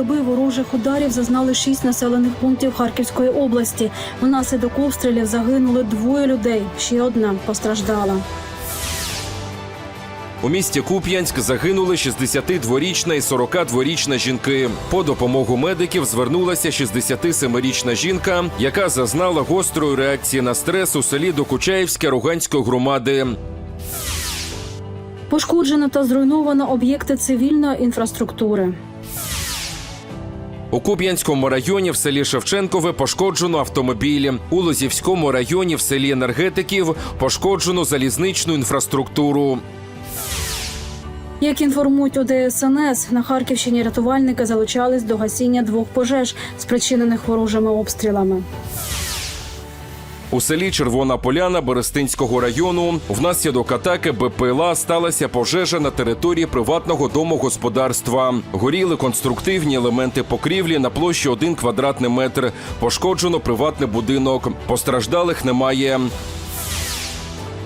доби ворожих ударів зазнали шість населених пунктів Харківської області. Внаслідок обстрілів загинули двоє людей. Ще одна постраждала. У місті Куп'янськ загинули 62-річна і 42-річна жінки. По допомогу медиків звернулася 67-річна жінка, яка зазнала гострої реакції на стрес у селі Докучаївське Руганської громади. Пошкоджено та зруйновано об'єкти цивільної інфраструктури. У Куп'янському районі в селі Шевченкове пошкоджено автомобілі. У Лозівському районі в селі енергетиків пошкоджено залізничну інфраструктуру. Як інформують у ДСНС, на Харківщині рятувальники залучались до гасіння двох пожеж, спричинених ворожими обстрілами. У селі Червона Поляна Берестинського району внаслідок атаки БПЛА сталася пожежа на території приватного домогосподарства. Горіли конструктивні елементи покрівлі на площі 1 квадратний метр. Пошкоджено приватний будинок. Постраждалих немає.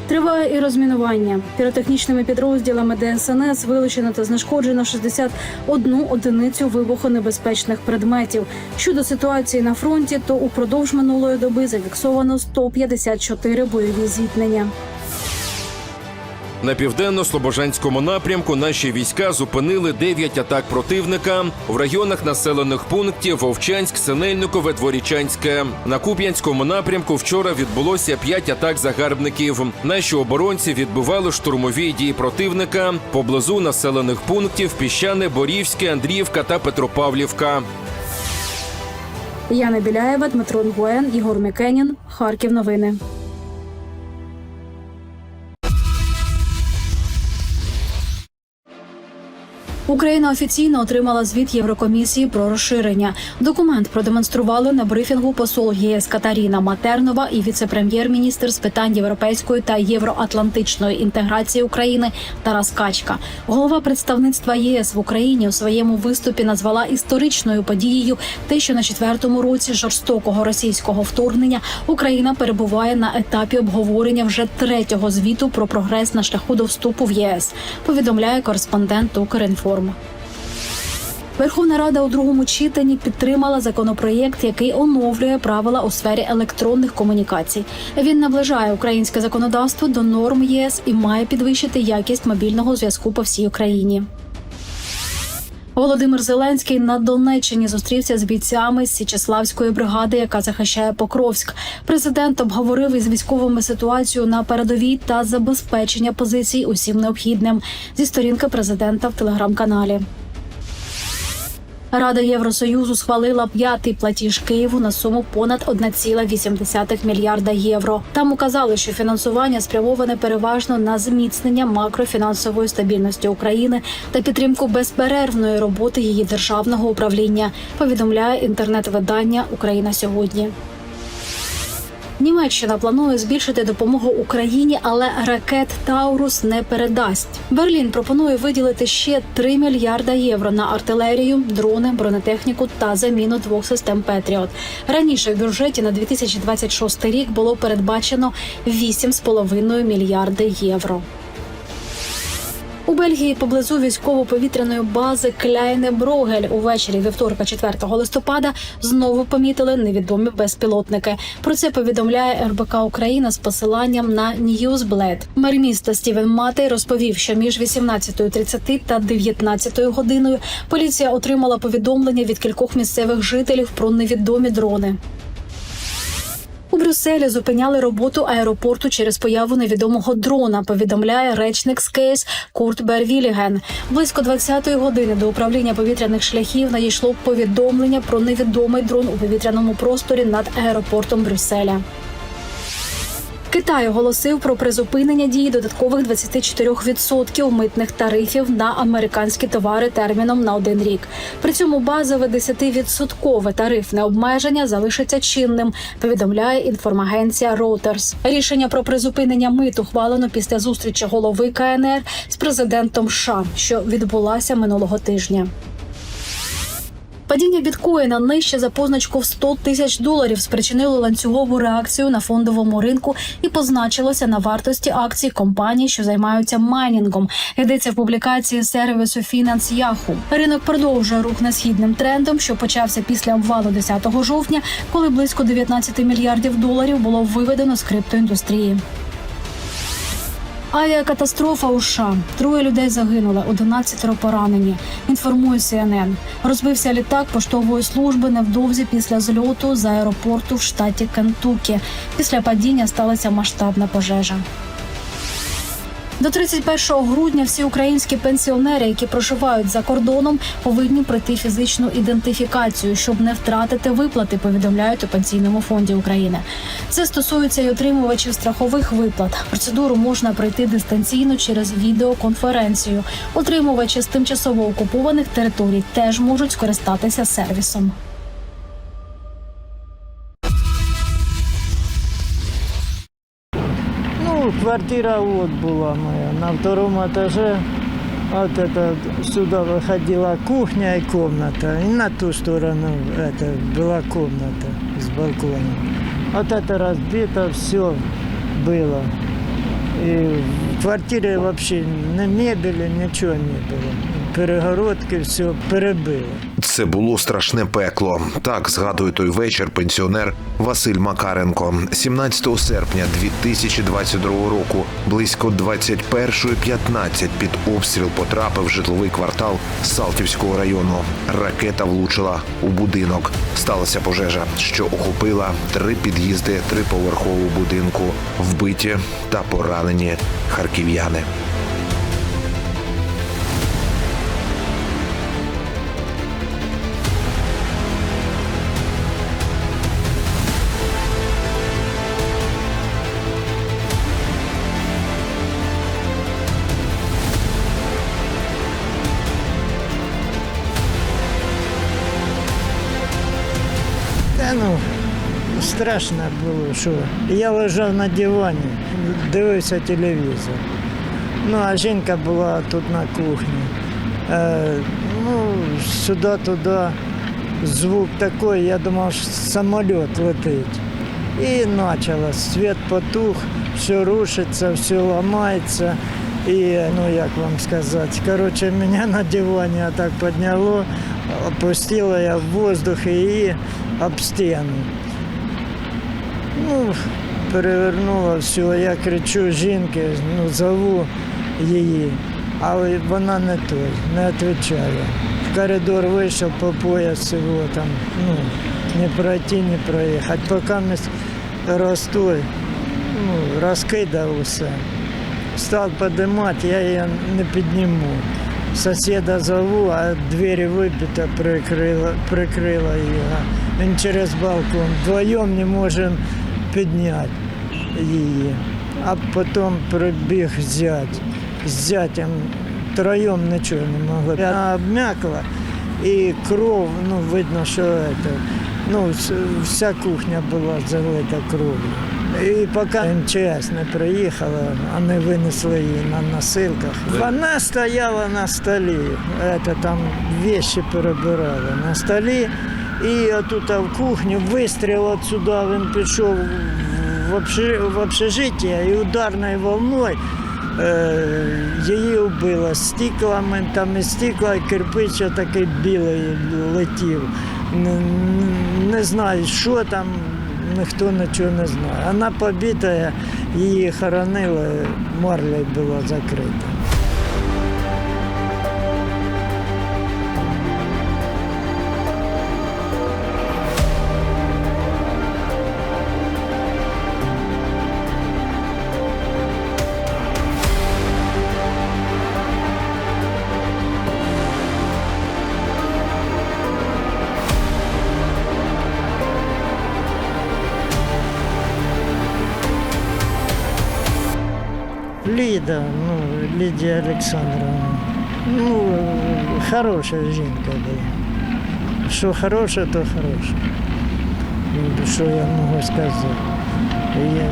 Триває і розмінування. Піротехнічними підрозділами ДСНС вилучено та знешкоджено 61 одиницю вибухонебезпечних предметів. Щодо ситуації на фронті, то упродовж минулої доби зафіксовано 154 бойові зіткнення. На південно-слобожанському напрямку наші війська зупинили 9 атак противника в районах населених пунктів Вовчанськ, Синельникове, Дворічанське. На Куп'янському напрямку вчора відбулося 5 атак загарбників. Наші оборонці відбивали штурмові дії противника поблизу населених пунктів Піщане, Борівське, Андріївка та Петропавлівка. Яна Біляєва, Дмитро Нгуен, Ігор Мікенін. Харків. Новини. Україна офіційно отримала звіт Єврокомісії про розширення. Документ продемонстрували на брифінгу посол ЄС Катаріна Матернова і віце-прем'єр-міністр з питань європейської та євроатлантичної інтеграції України Тарас Качка. Голова представництва ЄС в Україні у своєму виступі назвала історичною подією те, що на четвертому році жорстокого російського вторгнення Україна перебуває на етапі обговорення вже третього звіту про прогрес на шляху до вступу в ЄС. Повідомляє кореспондент Укрінформ. Верховна Рада у другому читанні підтримала законопроєкт, який оновлює правила у сфері електронних комунікацій. Він наближає українське законодавство до норм ЄС і має підвищити якість мобільного зв'язку по всій Україні. Володимир Зеленський на Донеччині зустрівся з бійцями з Січеславської бригади, яка захищає Покровськ. Президент обговорив із військовими ситуацію на передовій та забезпечення позицій усім необхідним зі сторінки президента в телеграм-каналі. Рада Євросоюзу схвалила п'ятий платіж Києву на суму понад 1,8 мільярда євро. Там указали, що фінансування спрямоване переважно на зміцнення макрофінансової стабільності України та підтримку безперервної роботи її державного управління. Повідомляє інтернет-видання Україна сьогодні. Німеччина планує збільшити допомогу Україні, але ракет Таурус не передасть. Берлін пропонує виділити ще 3 мільярда євро на артилерію, дрони, бронетехніку та заміну двох систем Петріот. Раніше в бюджеті на 2026 рік було передбачено 8,5 мільярди євро. У Бельгії поблизу військово-повітряної бази Кляйне Брогель увечері вівторка, 4 листопада, знову помітили невідомі безпілотники. Про це повідомляє РБК Україна з посиланням на Newsblad. Мер міста Стівен Матей розповів, що між 18.30 та 19 годиною поліція отримала повідомлення від кількох місцевих жителів про невідомі дрони. У Брюсселі зупиняли роботу аеропорту через появу невідомого дрона. Повідомляє речник з кейс Курт Бервіліген. Близько 20-ї години до управління повітряних шляхів надійшло повідомлення про невідомий дрон у повітряному просторі над аеропортом Брюсселя. Китай оголосив про призупинення дії додаткових 24% митних тарифів на американські товари терміном на один рік. При цьому базове 10% тарифне обмеження залишиться чинним. Повідомляє інформагенція Reuters. Рішення про призупинення мит ухвалено після зустрічі голови КНР з президентом США, що відбулася минулого тижня. Падіння біткоїна нижче за позначку в 100 тисяч доларів спричинило ланцюгову реакцію на фондовому ринку і позначилося на вартості акцій компаній, що займаються майнінгом. Йдеться в публікації сервісу Finance Yahoo. Ринок продовжує рух несхідним трендом, що почався після обвалу 10 жовтня, коли близько 19 мільярдів доларів було виведено з криптоіндустрії. Авіакатастрофа у США. Троє людей загинули, 11 поранені. Інформує CNN. Розбився літак поштової служби невдовзі після зльоту з аеропорту в штаті Кентукі. Після падіння сталася масштабна пожежа. До 31 грудня всі українські пенсіонери, які проживають за кордоном, повинні пройти фізичну ідентифікацію, щоб не втратити виплати. Повідомляють у пенсійному фонді України. Це стосується й отримувачів страхових виплат. Процедуру можна пройти дистанційно через відеоконференцію. Отримувачі з тимчасово окупованих територій теж можуть скористатися сервісом. квартира вот была моя, на втором этаже. Вот это сюда выходила кухня и комната. И на ту сторону это была комната с балконом. Вот это разбито, все было. И в квартире вообще ни мебели, ничего не было. Перегородки, все перебило. Це було страшне пекло. Так згадує той вечір пенсіонер Василь Макаренко. 17 серпня 2022 року, близько 21.15 під обстріл потрапив житловий квартал Салтівського району. Ракета влучила у будинок. Сталася пожежа, що охопила три під'їзди триповерхового будинку, вбиті та поранені харків'яни. Страшно було, що я лежав на дивані, дивився телевізор. Ну, а жінка була тут на кухні. Е, ну, сюди-туди звук такий, я думав, що самоліт летить. І почалось. Світ потух, все рушиться, все ламається. І, ну як вам сказати, коротше, мене на дивані так підняло, опустило я в воздух і об стіну. Ну, перевернуло все, я кричу жінки, ну, зову її, але вона не той, не відповідає. В коридор вийшов по пояс всього там, ну, не пройти, не проїхати. Поки ми росту, ну, розкидав усе. Став піднімати, я її не підніму. Сусіда зову, а двері вибито, прикрила, прикрила його. Він через балкон. Вдвоєм не можемо підняти її. А потім прибіг зять. З зятям троєм нічого не могли. Вона обмякла і кров, ну видно, що це, ну, вся кухня була залита кров'ю. І поки МЧС не приїхала, вони винесли її на носилках. Вона стояла на столі, це, там вещи перебирали на столі. І отут в кухню вистріл отсюди, він пішов в общежи- в общежиття і ударною волною е, її вбило стіклами, там і стікла, і кирпич такий білий летів. Не, знаю, що там, ніхто нічого не знає. Вона побита, її хоронили, марлею була закрита. Ліда, ну, Лідія Олександровна. Ну, хороша жінка була. Що хороше, то хороше. Ну, Що я можу сказати? Я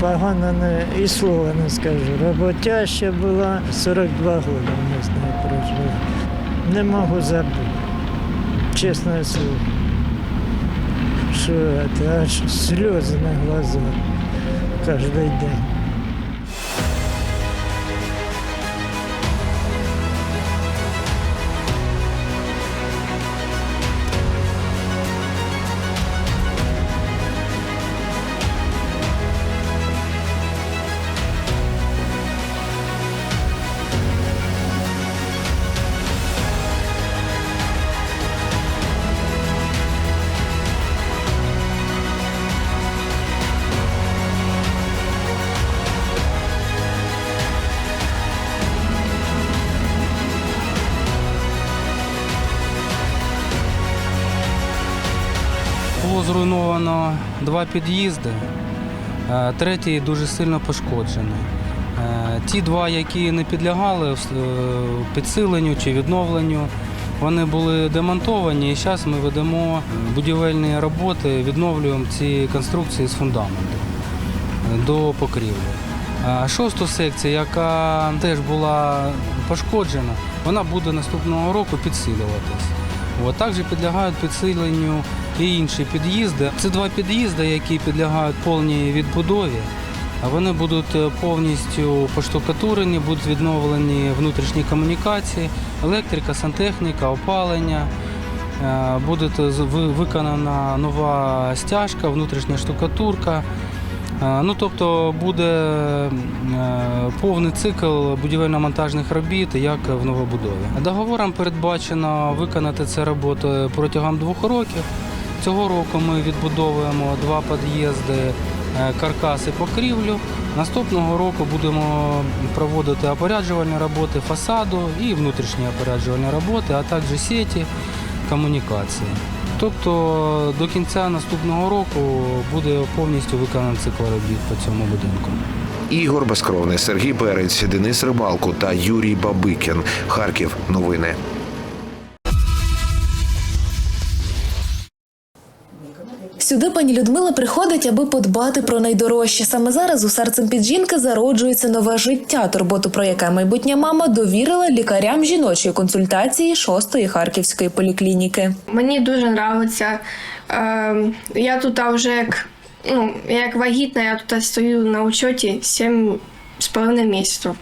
погано не, і слова не скажу. Роботяща була 42 роки ми з нею прожили. Не можу забути. чесне слово. Що це, аж сльози на глазах кожен день. Два під'їзди, е, третій дуже сильно пошкоджений. Е, Ті два, які не підлягали е, підсиленню чи відновленню, вони були демонтовані і зараз ми ведемо будівельні роботи, відновлюємо ці конструкції з фундаменту до покрівлі. Шосту секцію, яка теж була пошкоджена, вона буде наступного року підсилюватись. Також підлягають підсиленню і інші під'їзди. Це два під'їзди, які підлягають повній відбудові. Вони будуть е, повністю поштукатурені, будуть відновлені внутрішні комунікації, електрика, сантехніка, опалення. Е, Буде виконана нова стяжка, внутрішня штукатурка. Е, Ну, тобто буде повний цикл будівельно-монтажних робіт, як в новобудові. Договором передбачено виконати це роботи протягом двох років. Цього року ми відбудовуємо два під'їзди, е, каркаси покрівлю. Наступного року будемо проводити опоряджувальні роботи фасаду і внутрішні опоряджувальні роботи, а також сеті комунікації. Тобто до кінця наступного року буде повністю виконаний цикл робіт по цьому будинку. Ігор Безкровний, Сергій Перець, Денис Рибалко та Юрій Бабикін. Харків. Новини. Сюди пані Людмила приходить, аби подбати про найдорожче. Саме зараз у серцем під жінки зароджується нове життя, турботу про яке майбутня мама довірила лікарям жіночої консультації шостої харківської поліклініки. Мені дуже подобається. Е, я тут вже як, ну, як вагітна, я тут стою на учеті 7 з половиною місяців.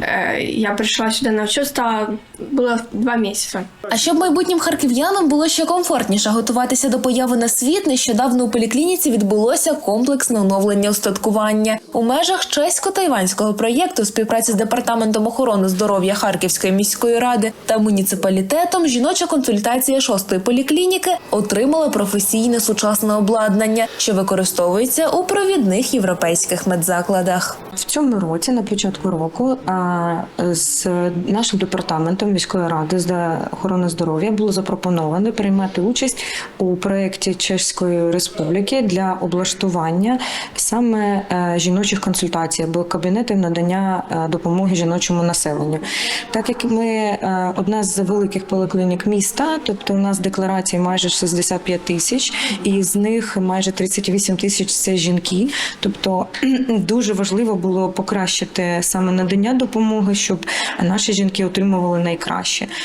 Е, я прийшла сюди на учет, стала, було 2 місяці. А щоб майбутнім харків'янам було ще комфортніше готуватися до появи на світ, нещодавно у поліклініці відбулося комплексне оновлення устаткування у межах чесько-тайванського проєкту співпраці з департаментом охорони здоров'я Харківської міської ради та муніципалітетом. Жіноча консультація шостої поліклініки отримала професійне сучасне обладнання, що використовується у провідних європейських медзакладах. В цьому році, на початку року, а, з нашим департаментом міської ради з охорони здоров'я було запропоновано приймати участь у проєкті Чеської Республіки для облаштування саме е, жіночих консультацій або кабінетів надання е, допомоги жіночому населенню. Так як ми е, одна з великих поліклінік міста, тобто у нас декларацій майже 65 тисяч, і з них майже 38 тисяч це жінки. Тобто дуже важливо було покращити саме надання допомоги, щоб наші жінки отримували найкраще.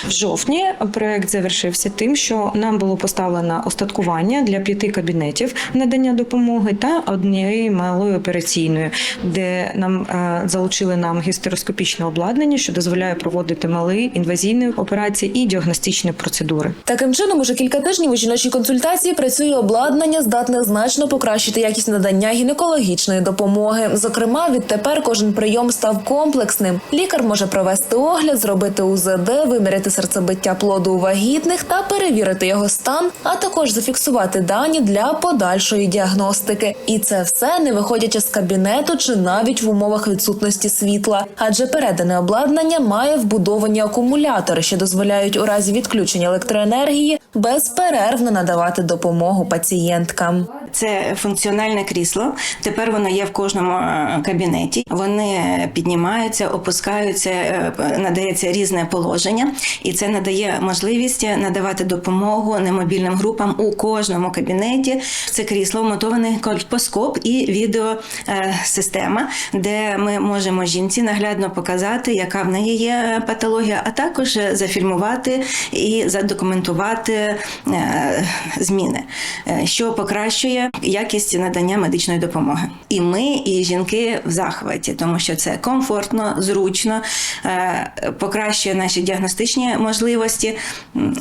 В жовтні проект завершився тим, що нам було поставлено остаткування для п'яти кабінетів надання допомоги та однієї малої операційної, де нам е, залучили нам гістероскопічне обладнання, що дозволяє проводити малі інвазійні операції і діагностичні процедури. Таким чином, уже кілька тижнів у жіночій консультації працює обладнання, здатне значно покращити якість надання гінекологічної допомоги. Зокрема, відтепер кожен прийом став комплексним. Лікар може провести огляд, зробити УЗД, виміряти серцебиття плоду у вагітних та перевірити його стан, а також зафіксувати дані для подальшої діагностики. І це все не виходячи з кабінету чи навіть в умовах відсутності світла, адже передане обладнання має вбудовані акумулятори, що дозволяють у разі відключення електроенергії безперервно надавати допомогу пацієнткам. Це функціональне крісло. Тепер воно є в кожному е, кабінеті. Вони піднімаються, опускаються, е, надається різне положення, і це надає можливість надавати допомогу немобільним групам у кожному кабінеті. Це крісло вмотований кольпоскоп і відеосистема, де ми можемо жінці наглядно показати, яка в неї є патологія, а також зафільмувати і задокументувати е, зміни, е, що покращує якість надання медичної допомоги. І ми, і жінки в захваті, тому що це комфортно, зручно, е, покращує наші діагностичні можливості.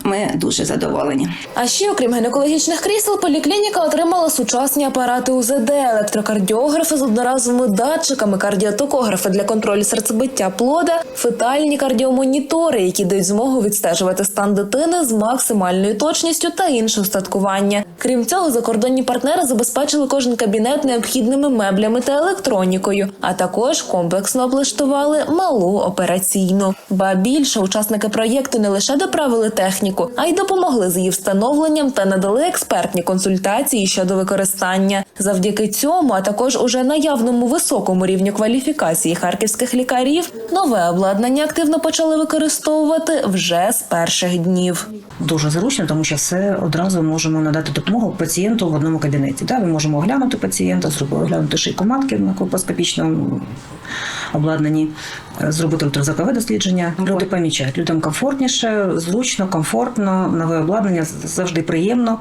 Ми дуже задоволені. А ще, окрім гінекологічних крісел, поліклініка отримала сучасні апарати УЗД, електрокардіографи з одноразовими датчиками, кардіотокографи для контролю серцебиття плода, фетальні кардіомонітори, які дають змогу відстежувати стан дитини з максимальною точністю та інше устаткування. Крім цього, закордонні партнери забезпечили кожен кабінет необхідними меблями та електронікою, а також комплексно облаштували малу операційну. Ба більше учасники проєкту не лише доправили техніку, а й допомогли з її встановленням та надали експертні консультації щодо використання. Завдяки цьому, а також уже наявному високому рівню кваліфікації харківських лікарів, нове обладнання активно почали використовувати вже з перших днів. дуже зручно, тому що все одразу можемо надати допомогу пацієнту в одному кабінеті. Да? Ми можемо оглянути пацієнта, зробити оглянути шийку матки на колпоскопічному обладнанні, е, зробити ультразвукове дослідження. Люди помічають, людям комфортніше, зручно, комфортно, нове обладнання завжди приємно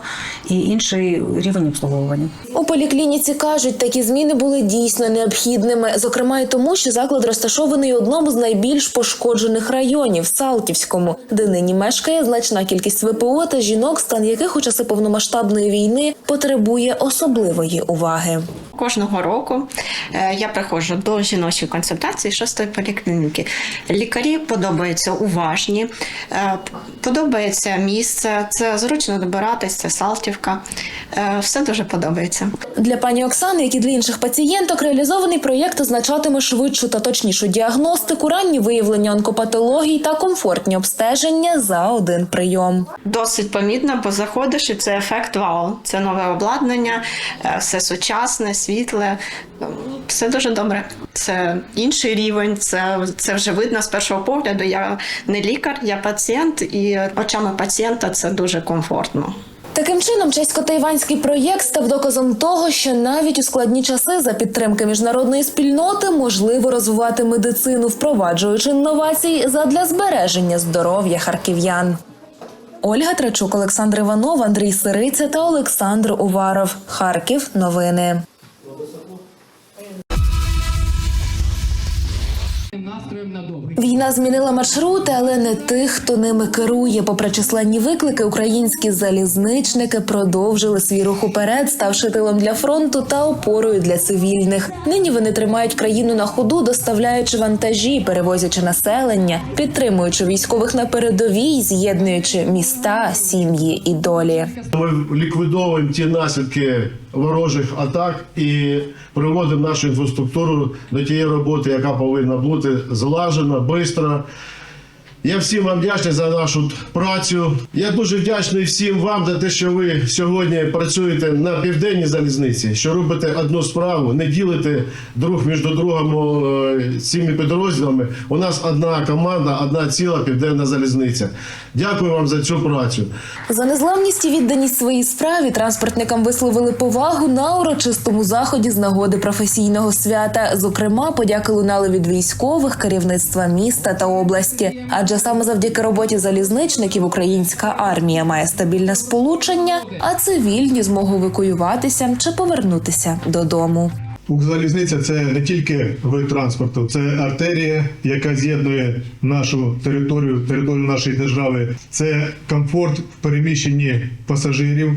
і інший рівень обслуговування. У поліклініці кажуть, такі зміни були дійсно необхідними, зокрема й тому, що заклад розташований у одному з найбільш пошкоджених районів Салтівському, де нині мешкає значна кількість ВПО та жінок, стан яких у часи повномасштабної війни потребує особливої уваги. Кожного року е, я приходжу до жіночої консультації шостої поліклініки. Лікарі подобаються уважні, е, подобається місце, це зручно добиратись, це Салтівка. Е, Все дуже подобається. Для пані Оксани, як і для інших пацієнток, реалізований проєкт означатиме швидшу та точнішу діагностику, ранні виявлення онкопатологій та комфортні обстеження за один прийом. Досить помітно, бо заходиш і це ефект вау. Це нове обладнання, все сучасне, світле. Все дуже добре. Це інший рівень, це, це вже видно з першого погляду. Я не лікар, я пацієнт, і очами пацієнта це дуже комфортно. Таким чином, чесько-тайванський проєкт став доказом того, що навіть у складні часи за підтримки міжнародної спільноти можливо розвивати медицину, впроваджуючи інновації задля збереження здоров'я харків'ян. Ольга Трачук, Олександр Іванов, Андрій Сириця та Олександр Уваров. Харків. Новини. Війна змінила маршрути, але не тих, хто ними керує. Попри численні виклики, українські залізничники продовжили свій рух уперед, ставши тилом для фронту та опорою для цивільних. Нині вони тримають країну на ходу, доставляючи вантажі, перевозячи населення, підтримуючи військових на передовій, з'єднуючи міста, сім'ї і долі. Ми ліквідовуємо ті наслідки ворожих атак і приводимо нашу інфраструктуру до тієї роботи, яка повинна бути злажена, швидко. Я всім вам вдячний за нашу працю. Я дуже вдячний всім вам за те, що ви сьогодні працюєте на південній залізниці, що робите одну справу, не ділите друг між другом е, цими підрозділами. У нас одна команда, одна ціла південна залізниця. Дякую вам за цю працю. За незламність і відданість своїй справі транспортникам висловили повагу на урочистому заході з нагоди професійного свята. Зокрема, подяки лунали від військових, керівництва міста та області. Адже саме завдяки роботі залізничників українська армія має стабільне сполучення, а цивільні змогу евакуюватися чи повернутися додому. Укрзалізниця це не тільки вид транспорту, це артерія, яка з'єднує нашу територію, територію нашої держави. Це комфорт в переміщенні пасажирів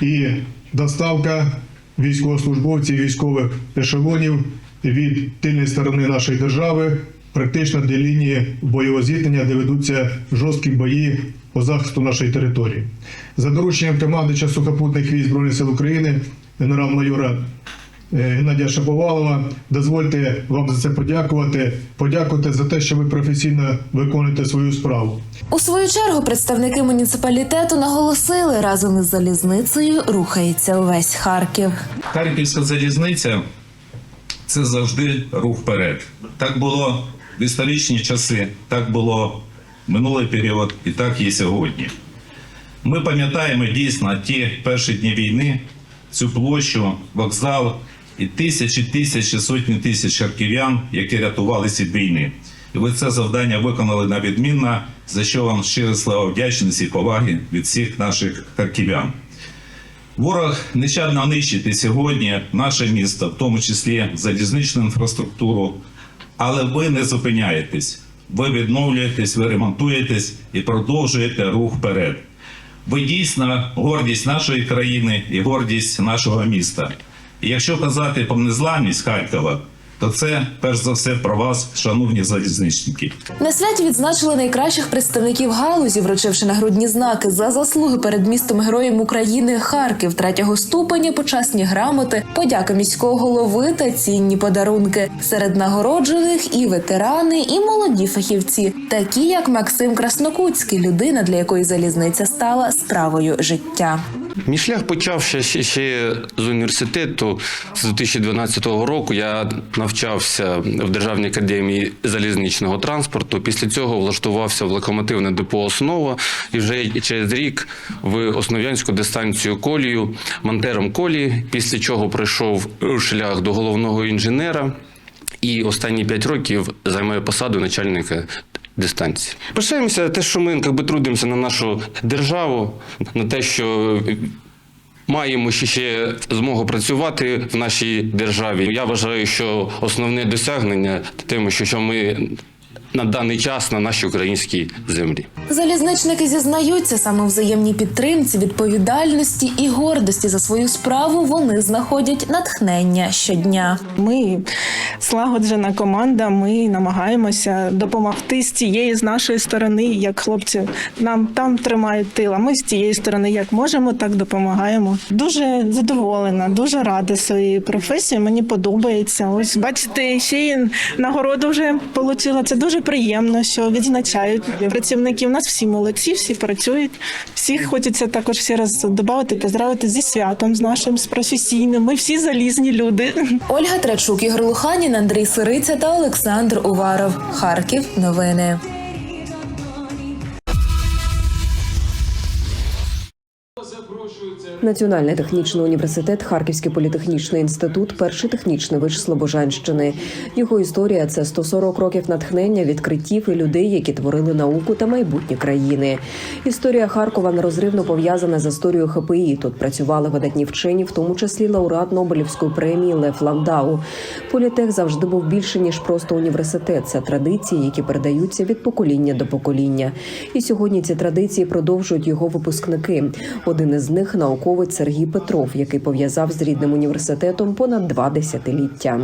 і доставка військовослужбовців, військових ешелонів від тильної сторони нашої держави, практично до лінії бойового зіткнення, де ведуться жорсткі бої по захисту нашої території. За дорученням командувача сухопутних військ Збройних сил України, генерал-майора е, Геннадія Шаповалова. Дозвольте вам за це подякувати. Подякувати за те, що ви професійно виконуєте свою справу. У свою чергу представники муніципалітету наголосили, разом із залізницею рухається увесь Харків. Харківська залізниця це завжди рух вперед. Так було в історичні часи, так було минулий період і так і сьогодні. Ми пам'ятаємо дійсно ті перші дні війни, цю площу, вокзал і тисячі, тисячі, сотні тисяч харків'ян, які рятувалися від війни. І ви це завдання виконали на відмінно, за що вам щиро слава вдячності і поваги від всіх наших харків'ян. Ворог нещадно нищить і сьогодні наше місто, в тому числі залізничну інфраструктуру. Але ви не зупиняєтесь. Ви відновлюєтесь, ви ремонтуєтесь і продовжуєте рух вперед. Ви дійсно гордість нашої країни і гордість нашого міста. І якщо казати про незламність Харкова, то це перш за все про вас, шановні залізничники. На святі відзначили найкращих представників галузі, вручивши нагрудні знаки за заслуги перед містом Героєм України Харків третього ступеня, почасні грамоти, подяка міського голови та цінні подарунки. Серед нагороджених і ветерани, і молоді фахівці, такі як Максим Краснокутський, людина, для якої залізниця стала справою життя. Мій шлях почався ще, ще з університету з 2012 року. Я навчався в Державній академії залізничного транспорту. Після цього влаштувався в локомотивне депо Основа і вже через рік в Основ'янську дистанцію колію монтером колії. Після чого пройшов шлях до головного інженера. І останні п'ять років займаю посаду начальника дистанції. Пишаємося те, що ми якби, трудимося на нашу державу, на те, що маємо ще, змогу працювати в нашій державі. Я вважаю, що основне досягнення тим, що ми на даний час на нашій українській землі. Залізничники зізнаються саме взаємній підтримці, відповідальності і гордості за свою справу. Вони знаходять натхнення щодня. Ми злагоджена команда. Ми намагаємося допомогти з цієї з нашої сторони, як хлопці нам там тримають тил. А ми з цієї сторони, як можемо, так допомагаємо. Дуже задоволена, дуже рада своєю професією. Мені подобається. Ось бачите, ще й нагороду вже отримала. Це дуже приємно, що відзначають працівників. У нас всі молодці, всі працюють. Всіх хочеться також всі раз додати, поздравити зі святом, з нашим з професійним. Ми всі залізні люди. Ольга Трачук, Ігор Луханін, Андрій Сириця та Олександр Уваров. Харків. Новини. Національний технічний університет, Харківський політехнічний інститут, перший технічний виш Слобожанщини. Його історія це 140 років натхнення, відкриттів і людей, які творили науку та майбутнє країни. Історія Харкова нерозривно пов'язана з історією ХПІ. Тут працювали видатні вчені, в тому числі лауреат Нобелівської премії Лев Ландау. Політех завжди був більше ніж просто університет. Це традиції, які передаються від покоління до покоління. І сьогодні ці традиції продовжують його випускники. Один із них науковець Сергій Петров, який пов'язав з рідним університетом понад два десятиліття.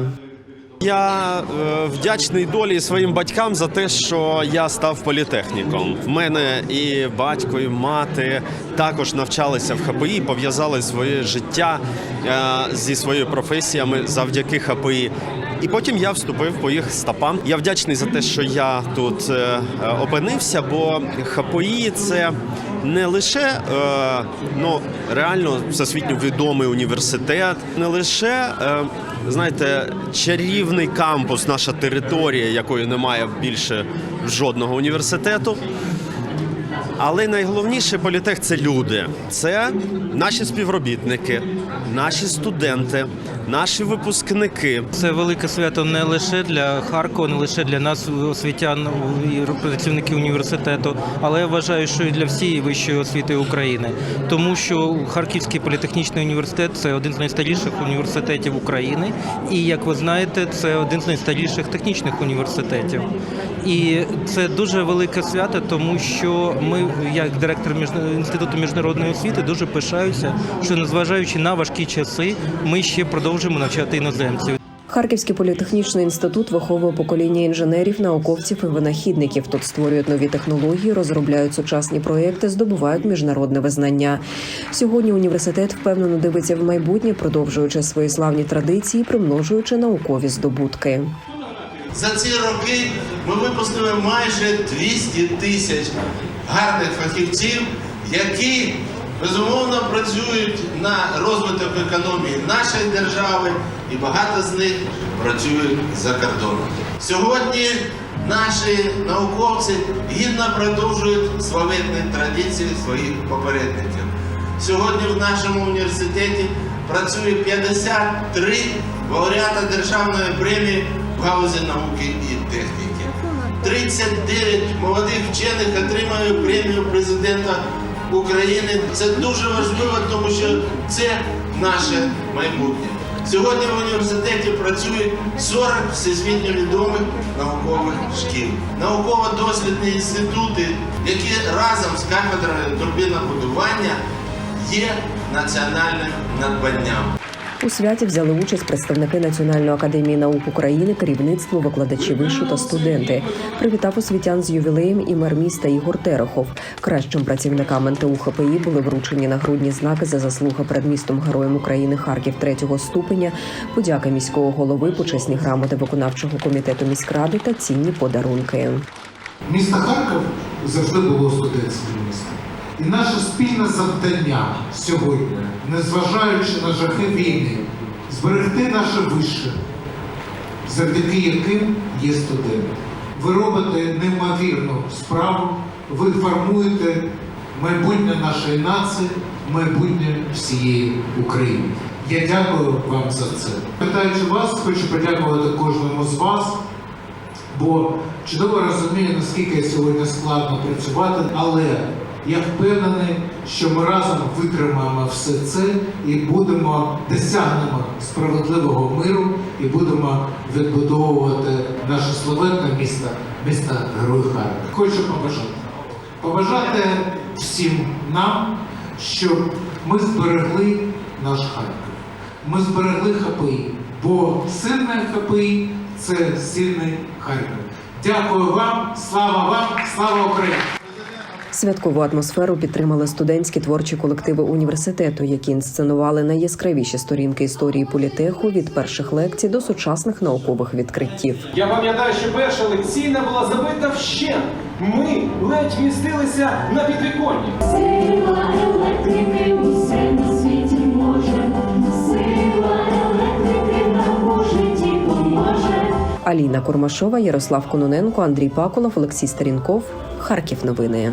Я е, вдячний долі своїм батькам за те, що я став політехніком. В мене і батько, і мати також навчалися в ХПІ, пов'язали своє життя е, зі своїми професіями завдяки ХПІ. І потім я вступив по їх стопам. Я вдячний за те, що я тут е, опинився, бо ХПІ це не лише е, ну, реально всесвітньо відомий університет, не лише. Е, Знаєте, чарівний кампус, наша територія, якої немає більше жодного університету. Але найголовніше політех це люди, це наші співробітники, наші студенти, наші випускники. Це велике свято не лише для Харкова, не лише для нас, освітян і працівників університету, але я вважаю, що і для всієї вищої освіти України, тому що Харківський політехнічний університет це один з найстаріших університетів України, і як ви знаєте, це один з найстаріших технічних університетів. І це дуже велике свято, тому що ми, як директор інституту міжнародної освіти, дуже пишаюся, що незважаючи на важкі часи, ми ще продовжуємо навчати іноземців. Харківський політехнічний інститут виховує покоління інженерів, науковців і винахідників. Тут створюють нові технології, розробляють сучасні проекти, здобувають міжнародне визнання. Сьогодні університет впевнено дивиться в майбутнє, продовжуючи свої славні традиції, примножуючи наукові здобутки. За ці роки ми випустили майже 200 тисяч гарних фахівців, які безумовно працюють на розвиток економії нашої держави, і багато з них працюють за кордоном. Сьогодні наші науковці гідно продовжують славетні традиції своїх попередників. Сьогодні в нашому університеті працює 53 лауреата державної премії в галузі науки і техніки. 39 молодих вчених отримали премію президента України. Це дуже важливо, тому що це наше майбутнє. Сьогодні в університеті працює 40 всесвітньо відомих наукових шкіл, науково-дослідні інститути, які разом з кафедрою турбінобудування є національним надбанням. У святі взяли участь представники Національної академії наук України, керівництво, викладачі вишу та студенти. Привітав освітян з ювілеєм і мер міста Ігор Терехов. Кращим працівникам НТУ ХПІ були вручені нагрудні знаки за заслуги перед містом Героєм України Харків третього ступеня, подяка міського голови, почесні грамоти виконавчого комітету міськради та цінні подарунки. Місто Харків завжди було студентським містом. І наше спільне завдання сьогодні, незважаючи на жахи війни, зберегти наше вище, завдяки яким є студенти. Ви робите неймовірну справу, ви формуєте майбутнє нашої нації, майбутнє всієї України. Я дякую вам за це. Питаючи вас, хочу подякувати кожному з вас бо чудово розумію, наскільки сьогодні складно працювати, але я впевнений, що ми разом витримаємо все це і будемо досягнемо справедливого миру і будемо відбудовувати наше славетне місто, місто Герой Харків. Хочу побажати. Побажати всім нам, щоб ми зберегли наш Харків. Ми зберегли ХПІ, бо сильне ХПІ це сильний Харків. Дякую вам, слава вам, слава Україні! Святкову атмосферу підтримали студентські творчі колективи університету, які інсценували найяскравіші сторінки історії політеху від перших лекцій до сучасних наукових відкриттів. Я пам'ятаю, що перша лекційна була забита вщент. Ми ледь вмістилися на підвіконні. Сила електрики усе на світі може. Сила електрики нам у житті поможе. Аліна Курмашова, Ярослав Кононенко, Андрій Паколов, Олексій Старінков. Харків новини.